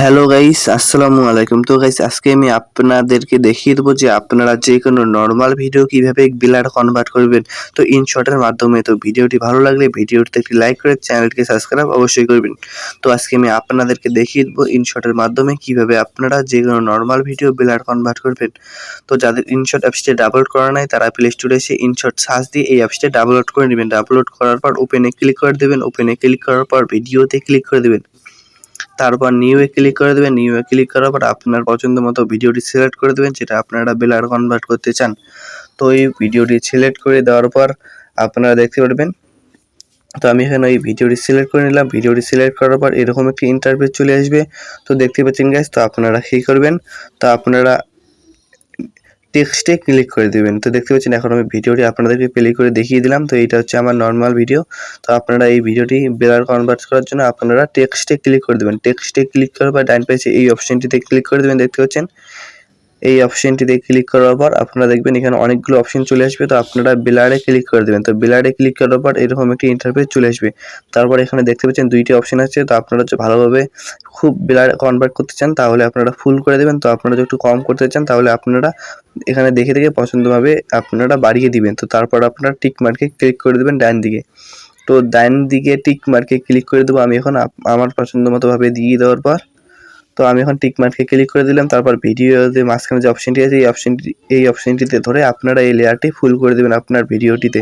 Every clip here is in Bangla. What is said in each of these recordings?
হ্যালো গাইস আসসালামু আলাইকুম তো গাইস আজকে আমি আপনাদেরকে দেখিয়ে দেবো যে আপনারা যে কোনো নর্মাল ভিডিও কীভাবে বিলার কনভার্ট করবেন। তো ইনশর্টের মাধ্যমে তো ভিডিওটি ভালো লাগলে ভিডিওটিতে একটি লাইক করে চ্যানেলটিকে সাবস্ক্রাইব অবশ্যই করবেন। তো, আজকে আমি আপনাদেরকে দেখিয়ে দেবো ইনশর্টের মাধ্যমে কীভাবে আপনারা যে কোনো নর্মাল ভিডিও বিলার কনভার্ট করবেন। তো, যাদের ইনশর্ট অ্যাপসটি ডাউনলোড করা নাই, তারা প্লে স্টোরে এসে ইনশর্ট সার্চ দিয়ে এই অ্যাপসটি ডাউনলোড করে নেবেন। ডাউনলোড করার পর ওপেনে ক্লিক করে দেবেন। ওপেনে ক্লিক করার পর ভিডিওতে ক্লিক করে দেবেন। তারপর নিউ এ ক্লিক করে দেবেন নিউ এ ক্লিক করার পর আপনার পছন্দ মতো ভিডিওটি সিলেক্ট করে দেবেন, যেটা আপনারা বেলার কনভার্ট করতে চান। তো এই ভিডিওটি সিলেক্ট করে দেওয়ার পর আপনারা দেখতে পারবেন, তো আমি এখানে এই ভিডিওটি সিলেক্ট করে নিলাম। ভিডিওটি সিলেক্ট করার পর এরকম একটি ইন্টারভিউ চলে আসবে। তো দেখতে পাচ্ছেন গ্যাস তো আপনারা কী করবেন, তো আপনারা টেক্সটে ক্লিক করে দেবেন। তো দেখতে পাচ্ছেন এখন আমি ভিডিওটি আপনাদেরকে প্লে করে দেখিয়ে দিলাম। তো এটা হচ্ছে আমার নর্মাল ভিডিও তো আপনারা এই ভিডিওটি বেলার কনভার্ট করার জন্য আপনারা টেক্সটে ক্লিক করে দেবেন। টেক্সটে ক্লিক করার বা ডাইন পেজে এই অপশনটিতে ক্লিক করে দেবেন। দেখতে পাচ্ছেন? এই অপশনটিতে ক্লিক করার পর আপনারা দেখবেন এখানে অনেকগুলো অপশন চলে আসবে। তো আপনারা বিলারে ক্লিক করে দেবেন। তো বিলারে ক্লিক করার পর এরকম একটি ইন্টারফেস চলে আসবে। তারপর এখানে দেখতে পাচ্ছেন দুইটি অপশন আছে। তো আপনারা হচ্ছে ভালোভাবে খুব বিলার কনভার্ট করতে চান, তাহলে আপনারা ফুল করে দেবেন। তো আপনারা যদি একটু কম করতে চান, তাহলে আপনারা এখানে দেখে দেখে পছন্দভাবে আপনারা বাড়িয়ে দিবেন। তো তারপর আপনারা টিক মার্কে ক্লিক করে দেবেন ডান দিকে। তো ডান দিকে টিক মার্কে ক্লিক করে দেবো আমি এখন। আমার পছন্দ মতো ভাবে দিয়ে দেওয়ার পর তো আমি এখন টিক মার্কে ক্লিক করে দিলাম, তারপর ভিডিওতে মাঝখানে যে অপশনটি আছে, এই অপশনটি এই অপশনটিতে ধরে আপনারা এই লেয়ারটি ফুল করে দেবেন আপনার ভিডিওটিতে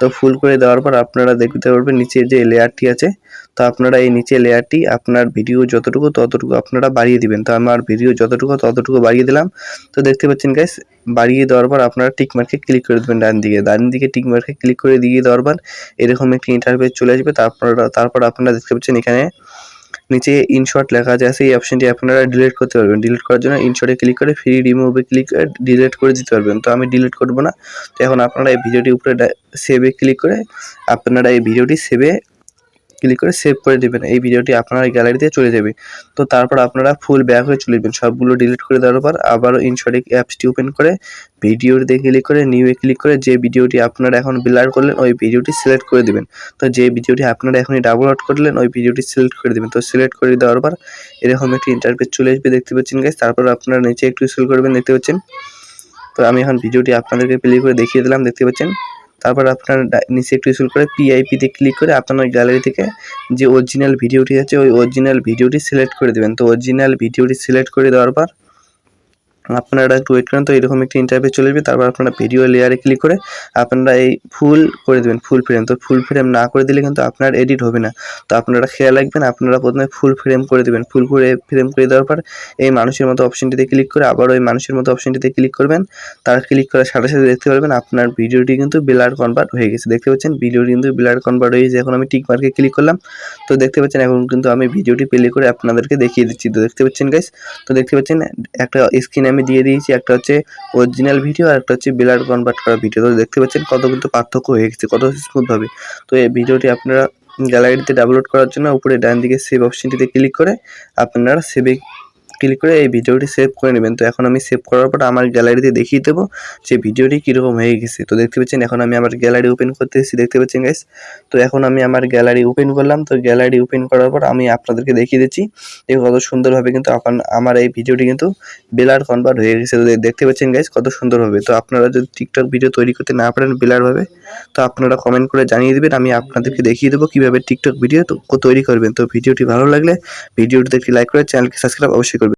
তো ফুল করে দেওয়ার পর আপনারা দেখতে পারবেন নিচে যে লেয়ারটি আছে, তো আপনারা এই নিচে লেয়ারটি আপনার ভিডিও যতটুকু ততটুকু আপনারা বাড়িয়ে দিবেন। তো আমার ভিডিও যতটুকু ততটুকু বাড়িয়ে দিলাম। তো দেখতে পাচ্ছেন গাইস বাড়িয়ে দেওয়ার পর আপনারা টিক মার্কে ক্লিক করে দেবেন ডান দিকে। ডান দিকে টিক মার্কে ক্লিক করে দিয়ে দেওয়ার পর এরকম একটি ইন্টারফেস চলে আসবে। তারপর তারপর আপনারা দেখতে পাচ্ছেন এখানে নিচে ইনশর্ট লেখা আছে, সেই অপশনটি আপনারা ডিলিট করতে পারবেন। ডিলিট করার জন্য ইনশর্টে ক্লিক করে ফ্রি রিমুভে ক্লিক করে ডিলিট করে দিতে পারবেন। তো আমি ডিলিট করব না। তো এখন আপনারা এই ভিডিওটি উপরে সেভে ক্লিক করে আপনারা এই ভিডিওটি সেভে ক্লিক করে সেভ করে দেবেন। এই ভিডিওটি আপনার গ্যালারিতে চলে যাবে। তো তারপর আপনারা ফুল ব্যাক হয়ে চলে যাবেন সবগুলো ডিলিট করে দেওয়ার পর আবারও ইনশর্টে অ্যাপসটি ওপেন করে ভিডিওতে ক্লিক করে নিউয়ে ক্লিক করে যে ভিডিওটি আপনারা এখন বিলার করলেন, ওই ভিডিওটি সিলেক্ট করে দেবেন। তো যে ভিডিওটি আপনারা এখনই ডাউনলোড করলেন, ওই ভিডিওটি সিলেক্ট করে দেবেন। তো সিলেক্ট করে দেওয়ার পর এরকম একটি ইন্টারফেস চলে আসবে, দেখতে পাচ্ছেন গাইস তারপর আপনারা নিচে একটু স্ক্রল করবেন, দেখতে পাচ্ছেন। তো আমি এখন ভিডিওটি আপনাদেরকে প্লে করে দেখিয়ে দিলাম, দেখতে পাচ্ছেন। তারপর আপনার নিচে একটু স্কুল করে পিআইপিতে ক্লিক করে আপনার গ্যালারি থেকে যে অরিজিনাল ভিডিওটি আছে, ওই অরিজিনাল ভিডিওটি সিলেক্ট করে দেবেন। তো অরিজিনাল ভিডিওটি সিলেক্ট করে দেওয়ার পর আপনারা একটু ওয়েট করেন, তো এরকম একটি ইন্টারভিউ চলে যাবে তারপর আপনারা ভিডিও লেয়ারে ক্লিক করে আপনারা এই ফুল করে দেবেন ফুল ফ্রেম তো ফুল ফ্রেম না করে দিলে কিন্তু আপনার এডিট হবে না। তো আপনারা খেয়াল রাখবেন, আপনারা প্রথমে ফুল ফ্রেম করে দেবেন। ফুল করে ফ্রেম করে দেওয়ার পর এই মানুষের মতো অপশনটিতে ক্লিক করে আবার ওই মানুষের মতো অপশনটিতে ক্লিক করবেন। তার ক্লিক করার সাথে সাথে দেখতে পারবেন আপনার ভিডিওটি কিন্তু ব্লার কনভার্ট হয়ে গেছে। দেখতে পাচ্ছেন ভিডিওটি কিন্তু ব্লার কনভার্ট হয়ে গেছে। এখন আমি টিক মার্কে ক্লিক করলাম। তো দেখতে পাচ্ছেন, এখন কিন্তু আমি ভিডিওটি প্লে করে আপনাদেরকে দেখিয়ে দিচ্ছি। তো দেখতে পাচ্ছেন গাইস তো দেখতে পাচ্ছেন, একটা স্ক্রিন আমি দিয়ে দিয়েছি, একটা হচ্ছে অরিজিনাল ভিডিও আর একটা হচ্ছে ব্লার কনভার্ট করা ভিডিও তো দেখতে পাচ্ছেন কত কিন্তু পার্থক্য হয়ে গেছে, কত স্মুথভাবে তো এই ভিডিওটি আপনারা গ্যালারিতে ডাউনলোড করার জন্য উপরে ডান দিকে সেভ অপশনটিতে ক্লিক করে আপনারা সেভে ক্লিক করে এই ভিডিওটি সেভ করে নেবেন। তো এখন আমি সেভ করার পর আমার গ্যালারিতে দেখিয়ে দেবো যে ভিডিওটি কীরকম হয়ে গেছে। তো দেখতে পাচ্ছেন, এখন আমি আমার গ্যালারি ওপেন করতে এসেছি। দেখতে পাচ্ছেন গাইস তো এখন আমি আমার গ্যালারি ওপেন করলাম। তো গ্যালারি ওপেন করার পর আমি আপনাদেরকে দেখিয়ে দিচ্ছি যে কত সুন্দরভাবে কিন্তু এখন আমার এই ভিডিওটি কিন্তু বেলার কনভার্ট হয়ে গেছে। তো দেখতে পাচ্ছেন গাইস কত সুন্দরভাবে। তো আপনারা যদি টিকটক ভিডিও তৈরি করতে না পারেন বেলারভাবে তো আপনারা কমেন্ট করে জানিয়ে দেবেন। আমি আপনাদেরকে দেখিয়ে দেবো কীভাবে টিকটক ভিডিও তৈরি করবেন। তো ভিডিওটি ভালো লাগলে ভিডিওটিতে একটি লাইক করে চ্যানেলকে সাবস্ক্রাইব অবশ্যই করবেন।